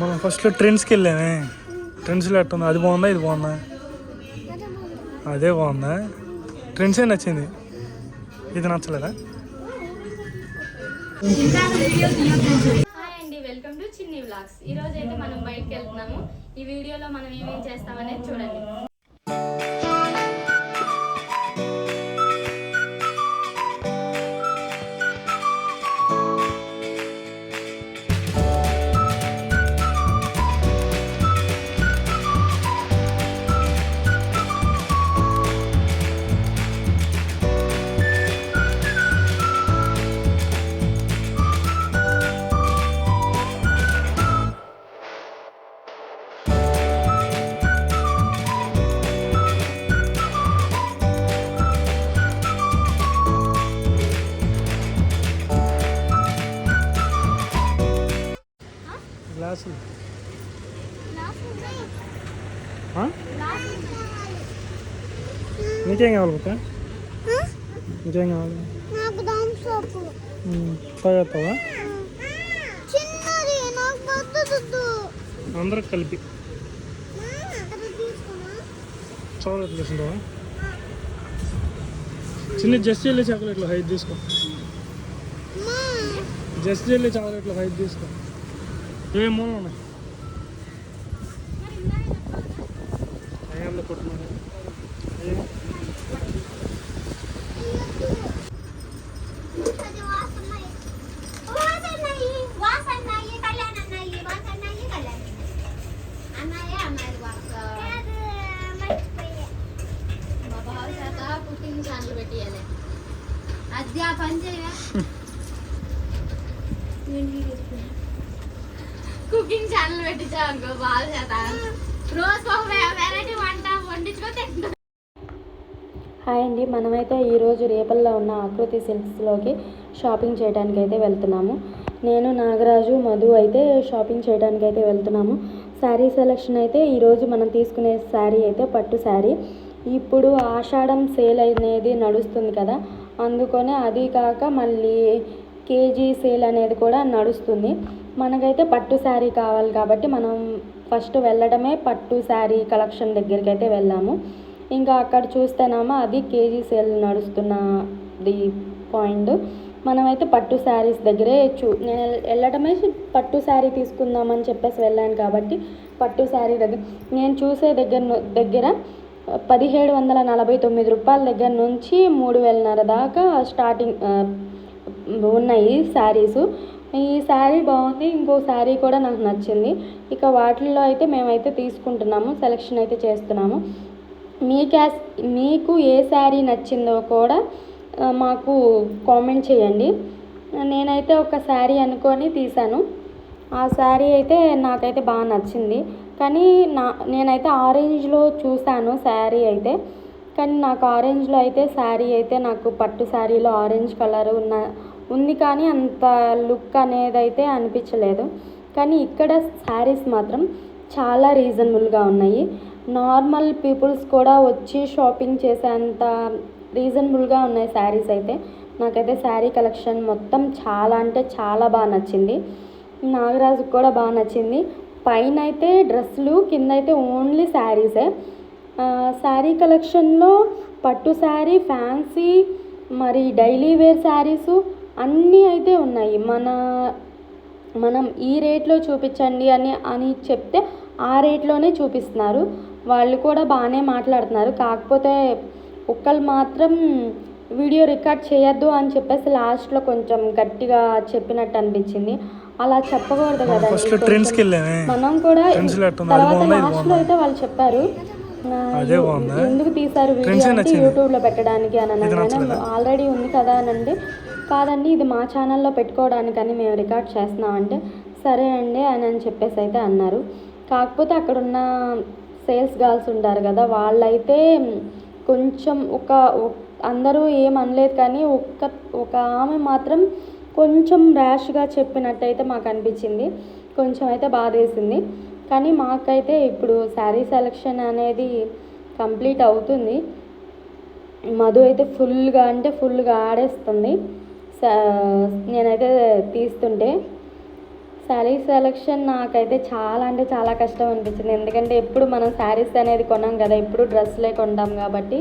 మనం ఫస్ట్లో ట్రెండ్స్కి వెళ్ళామే ట్రెండ్స్లో ఎట్టుంది? అది బాగుందా? ఇది బాగుందా? అదే బాగుందా? ట్రెండ్సే నచ్చింది? ఇది నచ్చలేదా? వెల్కమ్ టు చిన్ని వ్లాగ్స్ ఈ రోజు అయితే మనం బయటకు వెళ్తున్నాము. ఈ వీడియోలో మనం ఏమేం చేస్తామనేది చూడండి. గ్లాసులు ఆ? నీకేం కావాలి బుక్క నీకేం కావాలి తాగేస్తావా అందరూ కలిపి. చాక్లెట్లు తీసుకుంటావా? చిన్న జస్ట్ వెళ్ళి చాక్లెట్లు హైట్ తీసుకో. జస్ట్ వెళ్ళి చాక్లెట్లు హైట్ తీసుకో. ఏ మూల ఉన్నాయి అయ్యాల్లో కొట్టున్నారు ఏ? అది వాసన్నాయి వాసన్నాయి వాసన్నాయి కళ్యాణ్ అన్నాయి వాసన్నాయి కళ్యాణ్ అన్నాయే అన్నాయి వాస మా బావ చేత కుకింగ్ ఛానల్ పెట్టియాలి అది ఆ పని చేయవా కుకింగ్ ఛానల్ పెట్టించావు అనుకో బావ చేత. రోజు ఒక వెరైటీ వంట వండించుకో హాయ్ అండి మనమైతే ఈరోజు రేపల్లో ఉన్న ఆకృతి సిల్క్స్లోకి షాపింగ్ చేయడానికి అయితే వెళ్తున్నాము. నేను నాగరాజు మధు అయితే షాపింగ్ చేయడానికి అయితే వెళ్తున్నాము. శారీ సెలెక్షన్ అయితే ఈరోజు మనం తీసుకునే శారీ అయితే పట్టు శారీ. ఇప్పుడు ఆషాఢం సేల్ అనేది నడుస్తుంది కదా అందుకనే అది కాక మళ్ళీ కేజీ సేల్ అనేది కూడా నడుస్తుంది. మనకైతే పట్టు శారీ కావాలి కాబట్టి మనం ఫస్ట్ వెళ్ళడమే పట్టు శారీ కలెక్షన్ దగ్గరికి అయితే వెళ్ళాము. ఇంకా అక్కడ చూస్తేనేమో అది కేజీ సేల్ నడుస్తున్నది పాయింట్ మనమైతే పట్టు శారీస్ దగ్గరే చూ నేను వెల్- వెళ్ళడమే పట్టు శారీ తీసుకుందామని చెప్పేసి వెళ్ళాను కాబట్టి పట్టు శారీ దగ్గర నేను చూసే దగ్గర దగ్గర పదిహేడు వందల నలభై తొమ్మిది రూపాయల దగ్గర నుంచి మూడు వేలన్నర దాకా స్టార్టింగ్ ఉన్నాయి శారీస్. ఈ శారీ బాగుంది ఇంకో శారీ కూడా నాకు నచ్చింది. ఇక వాటిల్లో అయితే మేమైతే తీసుకుంటున్నాము సెలెక్షన్ అయితే చేస్తున్నాము. మీకు మీకు ఏ శారీ నచ్చిందో కూడా మాకు కామెంట్ చేయండి. నేనైతే ఒక శారీ అనుకొని తీశాను. ఆ శారీ అయితే నాకైతే బాగా నచ్చింది. కానీ నా నేనైతే ఆరెంజ్లో చూశాను శారీ అయితే. కానీ నాకు ఆరెంజ్లో అయితే శారీ అయితే నాకు పట్టు శారీలో ఆరెంజ్ కలర్ ఉన్న ఉంది కానీ అంత లుక్ అనేది అయితే అనిపించలేదు. కానీ ఇక్కడ శారీస్ మాత్రం చాలా రీజనబుల్గా ఉన్నాయి. నార్మల్ పీపుల్స్ కూడా వచ్చి షాపింగ్ చేసేంత రీజనబుల్గా ఉన్నాయి శారీస్ అయితే. నాకైతే శారీ కలెక్షన్ మొత్తం చాలా అంటే చాలా బాగా నచ్చింది. నాగరాజుకు కూడా బాగా నచ్చింది. పైన అయితే డ్రెస్సులు కింద అయితే ఓన్లీ శారీసే. శారీ కలెక్షన్లో పట్టు శారీ ఫ్యాన్సీ మరి డైలీ వేర్ శారీసు అన్నీ అయితే ఉన్నాయి. మన మనం ఈ రేట్లో చూపించండి అని అని చెప్తే ఆ రేట్లోనే చూపిస్తున్నారు. వాళ్ళు కూడా బాగానే మాట్లాడుతున్నారు. కాకపోతే ఒక్కళ్ళు మాత్రం వీడియో రికార్డ్ చేయొద్దు అని చెప్పేసి లాస్ట్లో కొంచెం గట్టిగా చెప్పినట్టు అనిపించింది. అలా చెప్పకూడదు వెళ్ళామే మనం కూడా తర్వాత లాస్ట్లో అయితే వాళ్ళు చెప్పారు? ఎందుకు తీశారు వీడియో అంటే. యూట్యూబ్లో పెట్టడానికి అని? ఆల్రెడీ ఉంది కదా అని అంటే కాదండి ఇది మా ఛానల్లో పెట్టుకోవడానికని మేము రికార్డ్ చేస్తున్నాం అంటే సరే అండి అని అని చెప్పేసి అయితే అన్నారు. కాకపోతే అక్కడున్న సేల్స్ గర్ల్స్ ఉంటారు కదా వాళ్ళైతే కొంచెం ఒక అందరూ ఏం అనలేదు కానీ ఒక్క ఒక ఆమె మాత్రం కొంచెం ర్యాష్గా చెప్పినట్టయితే మాకు అనిపించింది. కొంచెం అయితే బాధేసింది. కానీ మాకైతే ఇప్పుడు శారీ సెలెక్షన్ అనేది కంప్లీట్ అవుతుంది. మధు అయితే ఫుల్గా అంటే ఫుల్గా ఆడేస్తుంది. నేనైతే తీస్తుంటే శారీ సెలెక్షన్ నాకైతే చాలా అంటే చాలా కష్టం అనిపించింది. ఎందుకంటే ఎప్పుడు మనం శారీస్ అనేది కొన్నాం కదా ఎప్పుడు డ్రెస్లే కొంటాం కాబట్టి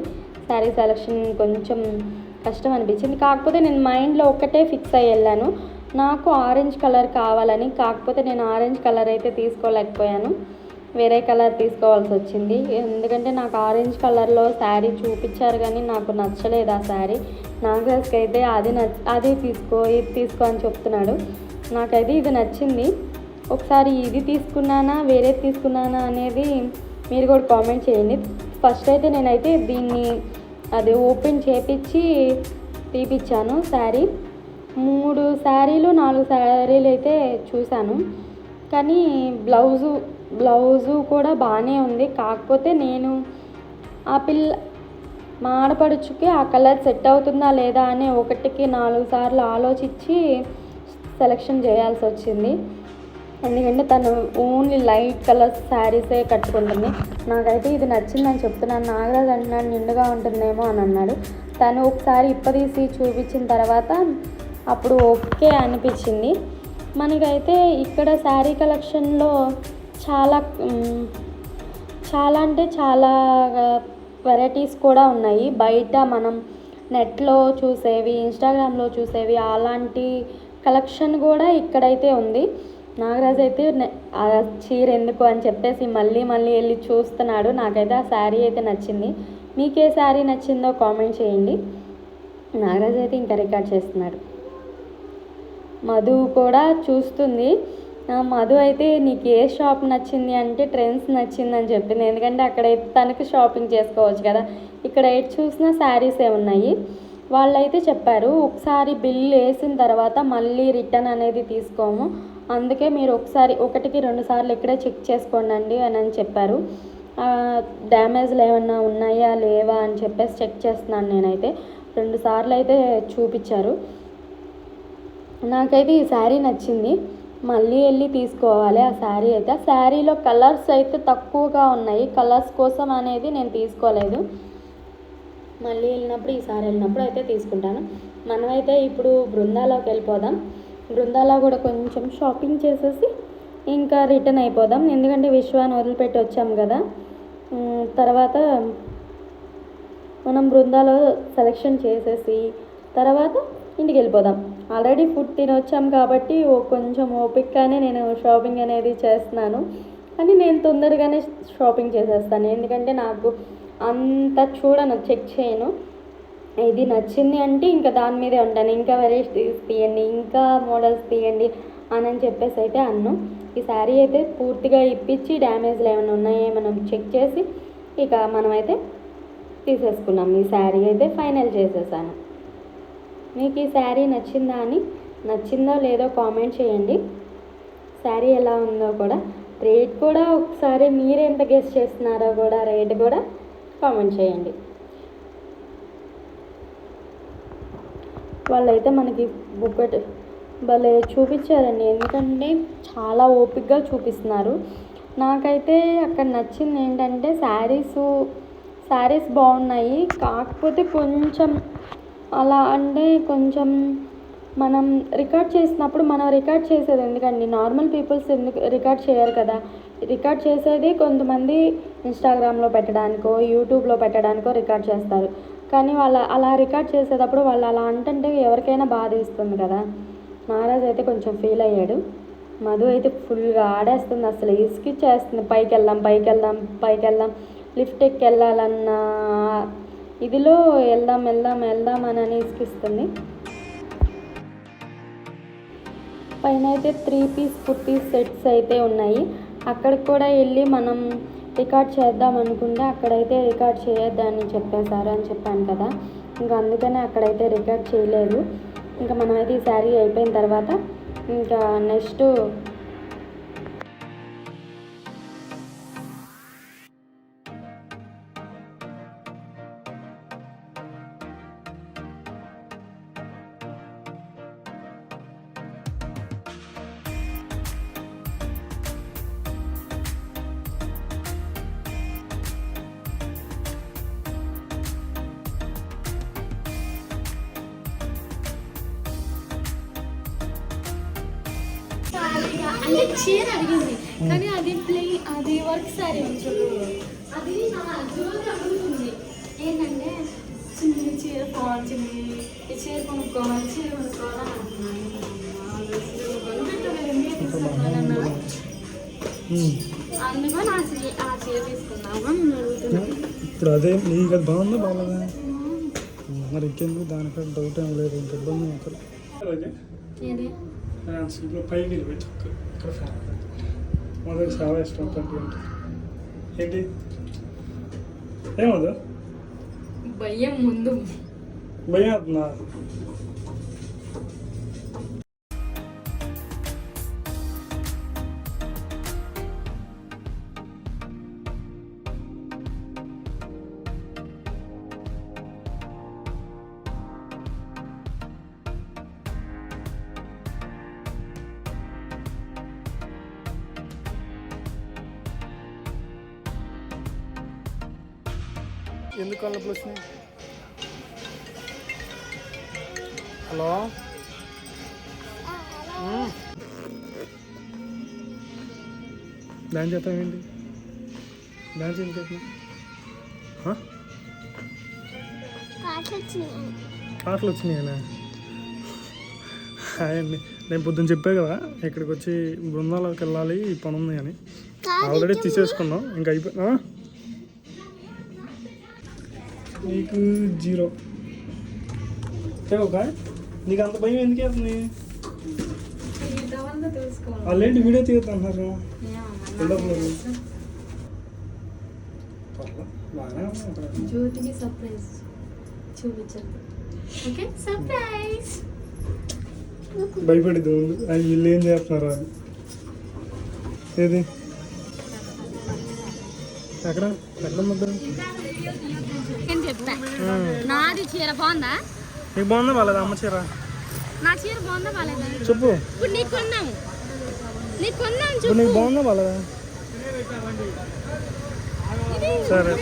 శారీ సెలెక్షన్ కొంచెం కష్టం అనిపించింది. కాకపోతే నేను మైండ్లో ఒక్కటే ఫిక్స్ అయ్యి వెళ్ళాను. నాకు ఆరెంజ్ కలర్ కావాలని కాకపోతే నేను ఆరెంజ్ కలర్ అయితే తీసుకోలేకపోయాను. వేరే కలర్ తీసుకోవాల్సి వచ్చింది. ఎందుకంటే నాకు ఆరెంజ్ కలర్లో శారీ చూపించారు కానీ నాకు నచ్చలేదు ఆ శారీ. నాగరాజ్కి అయితే అది నచ్చ అది తీసుకో ఇది తీసుకో అని చెప్తున్నాడు. నాకైతే ఇది నచ్చింది. ఒకసారి ఇది తీసుకున్నానా వేరేది తీసుకున్నానా అనేది మీరు కూడా కామెంట్ చేయండి. ఫస్ట్ అయితే నేనైతే దీన్ని అది ఓపెన్ చేపించి తీపిచ్చాను శారీ. మూడు శారీలు నాలుగు శారీలు అయితే చూశాను. కానీ బ్లౌజు బ్లౌజు కూడా బాగానే ఉంది. కాకపోతే నేను ఆ పిల్ల మా ఆడపడుచుకి ఆ కలర్ సెట్ అవుతుందా లేదా అని ఒకటికి నాలుగు సార్లు ఆలోచించి సెలెక్షన్ చేయాల్సి వచ్చింది. ఎందుకంటే తను ఓన్లీ లైట్ కలర్ శారీసే కట్టుకుంటుంది. నాకైతే ఇది నచ్చిందని చెప్తున్నాను. నాగరాజ్ అంటున్నాడు నిండుగా ఉంటుందేమో అని అన్నాడు. తను ఒకసారి ఇప్పదీసి చూపించిన తర్వాత అప్పుడు ఓకే అనిపించింది. మనకైతే ఇక్కడ శారీ కలెక్షన్లో చాలా చాలా అంటే చాలా వెరైటీస్ కూడా ఉన్నాయి. బయట మనం నెట్లో చూసేవి ఇన్స్టాగ్రామ్లో చూసేవి అలాంటి కలెక్షన్ కూడా ఇక్కడైతే ఉంది. నాగరాజ్ అయితే ఆ చీర ఎందుకు అని చెప్పేసి మళ్ళీ మళ్ళీ వెళ్ళి చూస్తున్నాడు. నాకైతే ఆ శారీ అయితే నచ్చింది. మీకు ఏ శారీ నచ్చిందో కామెంట్ చేయండి. నాగరాజ్ అయితే ఇంకా రికార్డ్ చేస్తున్నాడు. మధు కూడా చూస్తుంది. మధు అయితే నీకు ఏ షాప్ నచ్చింది అంటే ట్రెండ్స్ నచ్చిందని చెప్పింది. ఎందుకంటే అక్కడైతే తనకి షాపింగ్ చేసుకోవచ్చు కదా. ఇక్కడ ఎటు చూసినా శారీసే ఉన్నాయి. వాళ్ళైతే చెప్పారు ఒకసారి బిల్లు వేసిన తర్వాత మళ్ళీ రిటర్న్ అనేది తీసుకోము. అందుకే మీరు ఒకసారి ఒకటికి రెండు సార్లు ఇక్కడే చెక్ చేసుకోండి అని అని చెప్పారు. డ్యామేజ్లు ఏమన్నా ఉన్నాయా? లేవా? అని చెప్పేసి చెక్ చేస్తున్నాను నేనైతే. రెండు సార్లు అయితే చూపించారు. నాకైతే ఈ శారీ నచ్చింది. మళ్ళీ వెళ్ళి తీసుకోవాలి ఆ శారీ అయితే. ఆ శారీలో కలర్స్ అయితే తక్కువగా ఉన్నాయి. కలర్స్ కోసం అనేది నేను తీసుకోలేదు. మళ్ళీ వెళ్ళినప్పుడు ఈసారి వెళ్ళినప్పుడు అయితే తీసుకుంటాను. మనమైతే ఇప్పుడు బృందాలోకి వెళ్ళిపోదాం. బృందాలో కూడా కొంచెం షాపింగ్ చేసేసి ఇంకా రిటర్న్ అయిపోదాం. ఎందుకంటే విశ్వాన్ని వదిలిపెట్టి వచ్చాం కదా. తర్వాత మనం బృందాలో సెలెక్షన్ చేసేసి తర్వాత ఇంటికి వెళ్ళిపోదాం. ఆల్రెడీ ఫుడ్ తినొచ్చాం కాబట్టి ఓ కొంచెం ఓపికగానే నేను షాపింగ్ అనేది చేస్తున్నాను. కానీ నేను తొందరగానే షాపింగ్ చేసేస్తాను. ఎందుకంటే నాకు అంత చూడను చెక్ చేయను. ఇది నచ్చింది అంటే ఇంకా దాని మీదే ఉంటాను. ఇంకా వెరైటీస్ తీయండి ఇంకా మోడల్స్ తీయండి అని అని చెప్పేసి అయితే అన్ను. ఈ శారీ అయితే పూర్తిగా ఇప్పించి డ్యామేజ్లు ఏమైనా ఉన్నాయో మనం చెక్ చేసి ఇక మనమైతే తీసేసుకున్నాం. ఈ శారీ అయితే ఫైనల్ చేసేసాను. మీకు ఈ శారీ నచ్చిందా అని నచ్చిందో లేదో కామెంట్ చేయండి. శారీ ఎలా ఉందో కూడా రేట్ కూడా ఒకసారి మీరు ఎంత గెస్ట్ చేస్తున్నారో కూడా రేట్ కూడా కామెంట్ చేయండి. వాళ్ళైతే మనకి బుక్కట్ భలే చూపించారండి. ఎందుకంటే చాలా ఓపిక్గా చూపిస్తున్నారు. నాకైతే అక్కడ నచ్చింది ఏంటంటే శారీస్ శారీస్ బాగున్నాయి. కాకపోతే కొంచెం అలా అంటే కొంచెం మనం రికార్డ్ చేసినప్పుడు మనం రికార్డ్ చేసేది ఎందుకండి? నార్మల్ పీపుల్స్ ఎందుకు రికార్డ్ చేయరు కదా? రికార్డ్ చేసేది కొంతమంది ఇన్స్టాగ్రామ్లో పెట్టడానికో యూట్యూబ్లో పెట్టడానికో రికార్డ్ చేస్తారు. కానీ వాళ్ళ అలా రికార్డ్ చేసేటప్పుడు వాళ్ళు అలా అంటే ఎవరికైనా బాధ ఇస్తుంది కదా? నారాజ్ అయితే కొంచెం ఫీల్ అయ్యాడు. మధు అయితే ఫుల్గా ఆడేస్తుంది అసలు. ఇసుకిచ్చేస్తుంది పైకి వెళ్దాం పైకి వెళ్దాం పైకి వెళ్దాం లిఫ్ట్ ఎక్కి వెళ్ళాలన్న ఇదిలో వెళ్దాం వెళ్దాం వెళ్దాం అని అని పైన అయితే త్రీ పీస్ కుర్తీ సెట్స్ అయితే ఉన్నాయి. అక్కడికి కూడా వెళ్ళి మనం రికార్డ్ చేద్దాం అనుకుంటే అక్కడైతే రికార్డ్ చేయొద్దని చెప్పేశారు అని చెప్పాను కదా. ఇంకా అందుకనే అక్కడైతే రికార్డ్ చేయలేదు. ఇంకా మనమైతే ఈ శారీ అయిపోయిన తర్వాత ఇంకా నెక్స్ట్ చీర అడిగింది. కానీ అది ప్లే అది వర్క్ సారీ అది నా జ్యువెలరీ అడుగుతుంది. ఏంటంటే చిన్న చీర ఈ చీర కొనుక్కోవాలి చీర కొనుక్కోవాలని. అందుకని ఆ చీర ఆ చీర తీసుకున్నాము అని అడుగుతున్నాను ఇప్పుడు అదే నీకు అది బాగుందా బాగాలేదా? మరి ఇంకెందుకు? దానిపై డౌట్ ఏం లేదు ఇంక ఇబ్బంది ఒకరు ఇప్పుడు పైకి వెళ్ళిపోయి చక్క ఇక్కడ ఫ్యాన్ మొదటి చాలా ఇష్టం అంటే ఏంటి ఏమవుతుంది భయం ముందు భయం అవుతుందా ఎందుకు కళ్ళప్పుడు వచ్చినాయి హలో? డాన్స్ చేస్తాం ఏంటి? డాన్స్ ఎందుకు పాటలు వచ్చినాయనా? హాయ్ అండి. నేను పొద్దున్న చెప్పే కదా ఇక్కడికి వచ్చి బృందాలకు వెళ్ళాలి ఈ పని ఉంది అని. ఆల్రెడీ తీసేసుకున్నాం. ఇంకా అయిపోయినా నీకు జీరో. ఒక నీకు అంత భయం ఎందుకు అవుతుంది తెలుసుకోవాలి వాళ్ళు ఏంటి వీడియో తీయద్దు అంటున్నారు ఉండదు బాగానే ఉంది అక్కడ. జ్యోతికి సర్ప్రైజ్ చూపించండి. ఓకే? సర్ప్రైజ్ భయపడిద్దు ముందు అది వీళ్ళు ఏం చేస్తున్నారు అని ఏది? ఎక్కడ? ఎక్కడ చెప్తా? నాది చీర బాగుందా? నీకు బాగుందా? వాళ్ళది అమ్మ చీర? నా చీర బాగుందా? బాగాలేదా? చెప్పు. ఇప్పుడు నీకు కొన్నాము. నీకు కొన్నాను ఇప్పుడు నీకు బాగుందా? వాళ్ళదా సరే.